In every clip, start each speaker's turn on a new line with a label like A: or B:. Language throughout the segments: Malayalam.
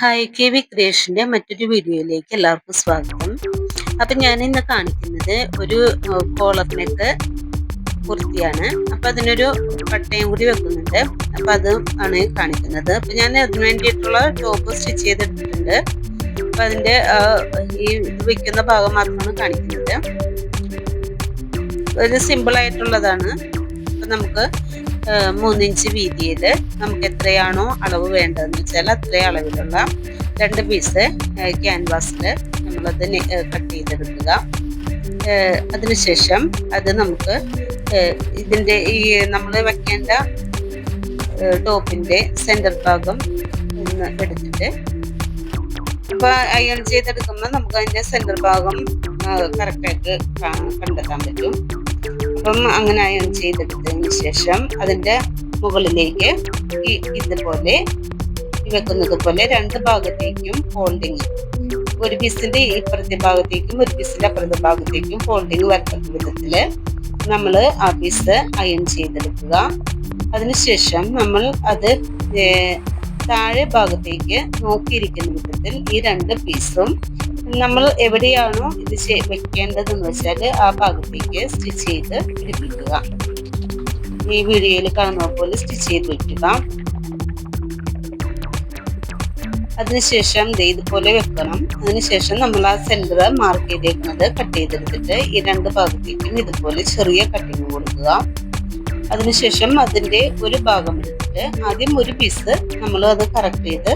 A: ഹായ് കെ വി ക്രിയേഷന്റെ മറ്റൊരു വീഡിയോയിലേക്ക് എല്ലാവർക്കും സ്വാഗതം. അപ്പം ഞാൻ ഇന്ന് കാണിക്കുന്നത് ഒരു കോളർ കുർത്തിയാണ്. അപ്പം അതിനൊരു പട്ടയും കൂടി വെക്കുന്നുണ്ട്. അപ്പം അത് ആണ് കാണിക്കുന്നത്. അപ്പം ഞാൻ അതിന് വേണ്ടിയിട്ടുള്ള ടോപ്പ് സ്റ്റിച്ച് ചെയ്തിട്ടുണ്ട്. അപ്പം അതിന്റെ ഈ വെക്കുന്ന ഭാഗം മാത്രമാണ് കാണിക്കുന്നത്. ഒരു സിമ്പിൾ ആയിട്ടുള്ളതാണ്. അപ്പം നമുക്ക് മൂന്നിഞ്ച് വീതിയിൽ നമുക്ക് എത്രയാണോ അളവ് വേണ്ടതെന്ന് വെച്ചാൽ അത്രയും അളവിലുള്ള രണ്ട് പീസ് ക്യാൻവാസിൽ നമ്മളത് കട്ട് ചെയ്തെടുക്കുക. അതിനുശേഷം അത് നമുക്ക് ഇതിന്റെ ഈ നമ്മൾ വെക്കേണ്ട ടോപ്പിന്റെ സെന്റർ ഭാഗം ഒന്ന് എടുത്തിട്ട് അപ്പോൾ അയൺ ചെയ്തെടുക്കുമ്പോൾ നമുക്ക് അതിന്റെ സെന്റർ ഭാഗം കറക്റ്റായിട്ട് കണ്ടെത്താൻ പറ്റും. അപ്പം അങ്ങനെ അയൺ ചെയ്തെടുത്തതിന് ശേഷം അതിന്റെ മുകളിലേക്ക് ഈ ഇതുപോലെ വെക്കുന്നത് പോലെ രണ്ട് ഭാഗത്തേക്കും ഫോൾഡിങ് ഒരു പീസിന്റെ ഇപ്പുറത്തെ ഭാഗത്തേക്കും ഒരു പീസിന്റെ അപ്പുറത്തെ ഭാഗത്തേക്കും ഫോൾഡിങ് വരത്തക്ക വിധത്തിൽ നമ്മൾ ആ പീസ് അയൺ ചെയ്തെടുക്കുക. അതിനുശേഷം നമ്മൾ അത് താഴെ ഭാഗത്തേക്ക് നോക്കിയിരിക്കുന്ന വിധത്തിൽ ഈ രണ്ട് പീസും നമ്മൾ എവിടെയാണോ ഇത് വെക്കേണ്ടതെന്ന് വെച്ചാൽ ആ ഭാഗത്തേക്ക് സ്റ്റിച്ച് ചെയ്ത് പിടിപ്പിക്കുക. ഈ വീഡിയോയിൽ കാണുന്ന പോലെ സ്റ്റിച്ച് ചെയ്ത് വെക്കുക. അതിനുശേഷം ഇതുപോലെ വെക്കണം. അതിനുശേഷം നമ്മൾ ആ സെന്റർ മാർക്ക് ചെയ്തേക്കുന്നത് കട്ട് ചെയ്തെടുത്തിട്ട് ഈ രണ്ട് ഭാഗത്തേക്കും ഇതുപോലെ ചെറിയ കട്ടിങ് കൊടുക്കുക. അതിനുശേഷം അതിന്റെ ഒരു ഭാഗം എടുത്തിട്ട് ആദ്യം ഒരു പീസ് നമ്മൾ അത് കറക്റ്റ് ചെയ്ത്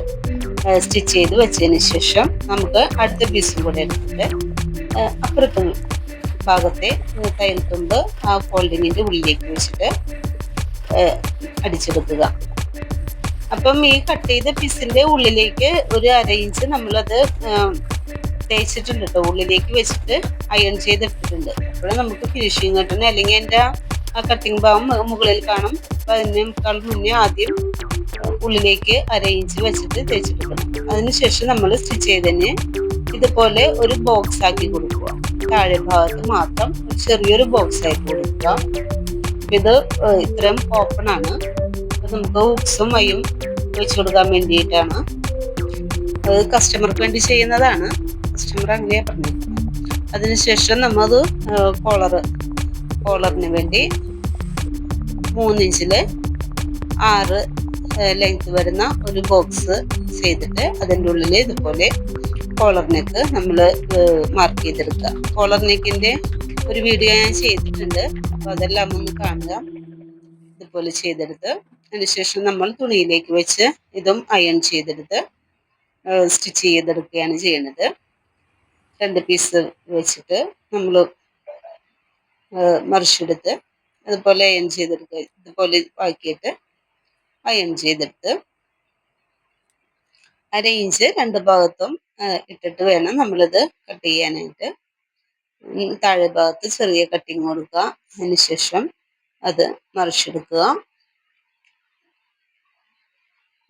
A: സ്റ്റിച്ച് ചെയ്ത് വെച്ചതിന് ശേഷം നമുക്ക് അടുത്ത പീസും കൂടെ എടുത്തിട്ട് അപ്പുറത്തെ ഭാഗത്തെ തയ്യൽ തുമ്പ് ആ ഫോൾഡിങ്ങിന്റെ ഉള്ളിലേക്ക് വെച്ചിട്ട് അടിച്ചെടുക്കുക. അപ്പം ഈ കട്ട് ചെയ്ത പീസിന്റെ ഉള്ളിലേക്ക് ഒരു അര ഇഞ്ച് നമ്മളത് തേച്ചിട്ടുണ്ട് കേട്ടോ ഉള്ളിലേക്ക് വെച്ചിട്ട് അയൺ ചെയ്തിട്ടിട്ടുണ്ട്. അപ്പോൾ നമുക്ക് ഫിനിഷിങ് കിട്ടുന്ന അല്ലെങ്കിൽ എന്റെ ആ കട്ടിങ് ഭാഗം മുകളിൽ കാണും. അപ്പം അതിനേക്കാൾ മുന്നേ ആദ്യം ഉള്ളിലേക്ക് അര ഇഞ്ച് വെച്ചിട്ട് തേച്ചെടുക്കണം അതിനുശേഷം നമ്മൾ സ്റ്റിച്ച് ചെയ്തതിന് ഇതുപോലെ ഒരു ബോക്സ് ആക്കി കൊടുക്കുക. താഴെ ഭാഗത്ത് മാത്രം ചെറിയൊരു ബോക്സ് ആക്കി കൊടുക്കുക. ഇത് ഇത്രയും ഓപ്പൺ ആണ്. നമുക്ക് ഹുക്സും വയ്യും വെച്ച് കൊടുക്കാൻ വേണ്ടിയിട്ടാണ്. അത് കസ്റ്റമർക്ക് വേണ്ടി ചെയ്യുന്നതാണ്. കസ്റ്റമർ അങ്ങനെ പറഞ്ഞിരിക്കുന്നത്. അതിനുശേഷം നമ്മത് കോളർ കോളറിന് വേണ്ടി മൂന്നിഞ്ചിൽ ആറ് ലെങ്ത് വരുന്ന ഒരു ബോക്സ് ചെയ്തിട്ട് അതിന്റെ ഉള്ളിൽ ഇതുപോലെ കോളർ നെക്ക് നമ്മൾ മാർക്ക് ചെയ്തെടുക്കുക. കോളർ നെക്കിന്റെ ഒരു വീഡിയോ ഞാൻ ചെയ്തിട്ടുണ്ട്. അപ്പോൾ അതെല്ലാം ഒന്ന് കാണുക. ഇതുപോലെ ചെയ്തെടുത്ത് അതിനുശേഷം നമ്മൾ തുണിയിലേക്ക് വെച്ച് ഇതും അയൺ ചെയ്തെടുത്ത് സ്റ്റിച്ച് ചെയ്തെടുക്കുകയാണ് ചെയ്യുന്നത് രണ്ട് പീസ് വെച്ചിട്ട് നമ്മൾ മറിച്ചെടുത്ത് അതുപോലെ അയൺ ചെയ്തെടുക്കുക ഇതുപോലെ ആക്കിയിട്ട് അയൺ ചെയ്തെടുത്ത് അര ഇഞ്ച് രണ്ട് ഭാഗത്തും ഇട്ടിട്ട് വേണം നമ്മളിത് കട്ട് ചെയ്യാനായിട്ട്. താഴെ ഭാഗത്ത് ചെറിയ കട്ടിങ് കൊടുക്കുക. അതിനുശേഷം അത് മറിച്ചെടുക്കുക.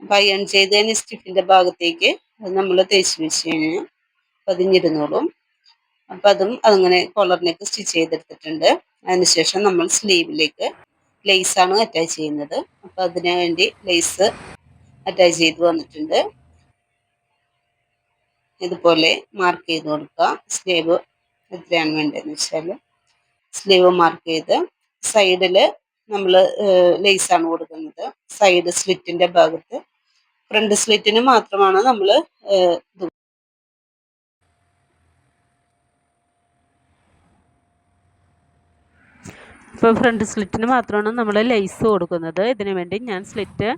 A: അയൺ ചെയ്തതിന് സ്റ്റിഫിന്റെ ഭാഗത്തേക്ക് നമ്മൾ തേച്ച് വെച്ച് കഴിഞ്ഞാൽ പതിഞ്ഞിരുന്നോളും. അപ്പം അതും അതിങ്ങനെ കോളറിലേക്ക് സ്റ്റിച്ച് ചെയ്തെടുത്തിട്ടുണ്ട്. അതിനുശേഷം നമ്മൾ സ്ലീവിലേക്ക് ലേസാണ് അറ്റാച്ച് ചെയ്യുന്നത്. അപ്പം അതിനു വേണ്ടി ലേസ് അറ്റാച്ച് ചെയ്ത് വന്നിട്ടുണ്ട്. ഇതുപോലെ മാർക്ക് ചെയ്ത് കൊടുക്കുക. സ്ലീവ് എത്രയാണ് വേണ്ടതെന്ന് വെച്ചാൽ സ്ലീവ് മാർക്ക് ചെയ്ത് സൈഡിൽ നമ്മൾ ലേസാണ് കൊടുക്കുന്നത്. സൈഡ് സ്ലിറ്റിന്റെ ഭാഗത്ത്. ഫ്രണ്ട് സ്ലിറ്റിന് മാത്രമാണ് നമ്മൾ ഇപ്പോൾ ഫ്രണ്ട് സ്ലിറ്റിന് മാത്രമാണ് നമ്മൾ ലൈസ് കൊടുക്കുന്നത്. ഇതിനു വേണ്ടി ഞാൻ സ്ലിറ്റ്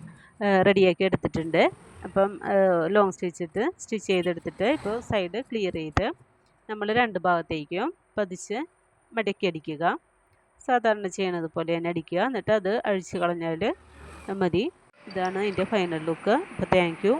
A: റെഡിയാക്കി എടുത്തിട്ടുണ്ട്. അപ്പം ലോങ് സ്റ്റിച്ചിട്ട് സ്റ്റിച്ച് ചെയ്തെടുത്തിട്ട് ഇപ്പോൾ സൈഡ് ക്ലിയർ ചെയ്ത് നമ്മൾ രണ്ട് ഭാഗത്തേക്കും പതിച്ച് മടക്കി അടിക്കുക. സാധാരണ ചെയ്യണത് പോലെ തന്നെ അടിക്കുക. എന്നിട്ട് അത് അഴിച്ച് കളഞ്ഞാൽ മതി. ഇതാണ് ഇതിന്റെ ഫൈനൽ ലുക്ക് അപ്പോൾ താങ്ക്